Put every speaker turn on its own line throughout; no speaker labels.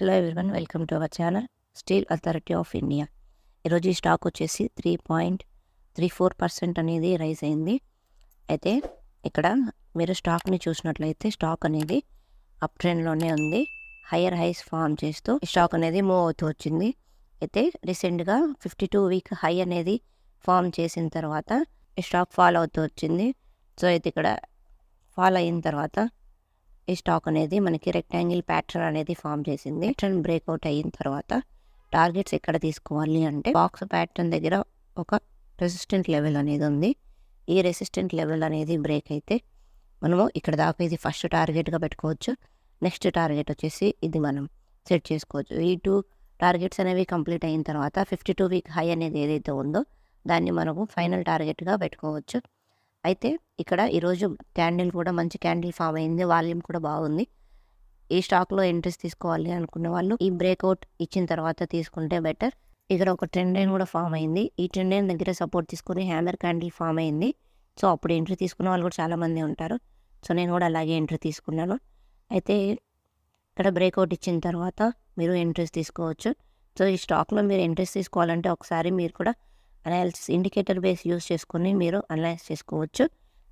Hello everyone welcome to our channel steel authority of India ఈరోజు ఈ stock వచ్చేసి three point three four percent అనేది rise అయింది. అయితే ఇక్కడ మీరు స్టాక్ని చూసినట్లయితే స్టాక్ అనేది అప్ ట్రెండ్లోనే ఉంది. హయ్యర్ హైస్ ఫామ్ చేస్తూ స్టాక్ అనేది మూవ్ అవుతూ వచ్చింది. అయితే రీసెంట్గా ఫిఫ్టీ టూ వీక్ హై అనేది ఫామ్ చేసిన తర్వాత ఈ స్టాక్ ఫాల్ అవుతూ వచ్చింది. సో అయితే ఇక్కడ ఫాల్ అయిన తర్వాత ఈ స్టాక్ అనేది మనకి రెక్టాంగిల్ ప్యాటర్న్ అనేది ఫామ్ చేసింది. ప్యాటర్న్ బ్రేక్అవుట్ అయిన తర్వాత టార్గెట్స్ ఎక్కడ తీసుకోవాలి అంటే బాక్స్ ప్యాటర్న్ దగ్గర ఒక రెసిస్టెంట్ లెవెల్ అనేది ఉంది. ఈ రెసిస్టెంట్ లెవెల్ అనేది బ్రేక్ అయితే మనము ఇక్కడ దాకా ఇది ఫస్ట్ టార్గెట్గా పెట్టుకోవచ్చు. నెక్స్ట్ టార్గెట్ వచ్చేసి ఇది మనం సెట్ చేసుకోవచ్చు. ఈ టూ టార్గెట్స్ అనేవి కంప్లీట్ అయిన తర్వాత ఫిఫ్టీ టూ వీక్ హై అనేది ఏదైతే ఉందో దాన్ని మనము ఫైనల్ టార్గెట్గా పెట్టుకోవచ్చు. అయితే ఇక్కడ ఈరోజు క్యాండిల్ కూడా మంచి క్యాండిల్ ఫామ్ అయింది. వాల్యూమ్ కూడా బాగుంది. ఈ స్టాక్లో ఎంట్రీస్ తీసుకోవాలి అనుకునే వాళ్ళు ఈ బ్రేక్అవుట్ ఇచ్చిన తర్వాత తీసుకుంటే బెటర్. ఇక్కడ ఒక ట్రెండ్ లైన్ కూడా ఫామ్ అయింది. ఈ ట్రెండ్ లైన్ దగ్గర సపోర్ట్ తీసుకుని హ్యామర్ క్యాండిల్ ఫామ్ అయింది. సో అప్పుడు ఎంట్రీ తీసుకున్న వాళ్ళు కూడా చాలామంది ఉంటారు. సో నేను కూడా అలాగే ఎంట్రీ తీసుకున్నాను. అయితే ఇక్కడ బ్రేక్అవుట్ ఇచ్చిన తర్వాత మీరు ఎంట్రీస్ తీసుకోవచ్చు. సో ఈ స్టాక్లో మీరు ఎంట్రీస్ తీసుకోవాలంటే ఒకసారి మీరు కూడా అనాలిసిస్ ఇండికేటర్ బేస్ యూస్ చేసుకుని మీరు అనలైజ్ చేసుకోవచ్చు.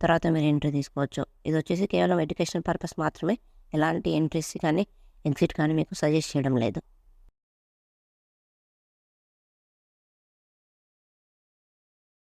తర్వాత మీరు ఎంట్రీ తీసుకోవచ్చు. ఇది వచ్చేసి కేవలం ఎడ్యుకేషన్ పర్పస్ మాత్రమే. ఎలాంటి ఎంట్రీస్ కానీ ఎగ్జిట్ కానీ మీకు సజెస్ట్ చేయడం లేదు.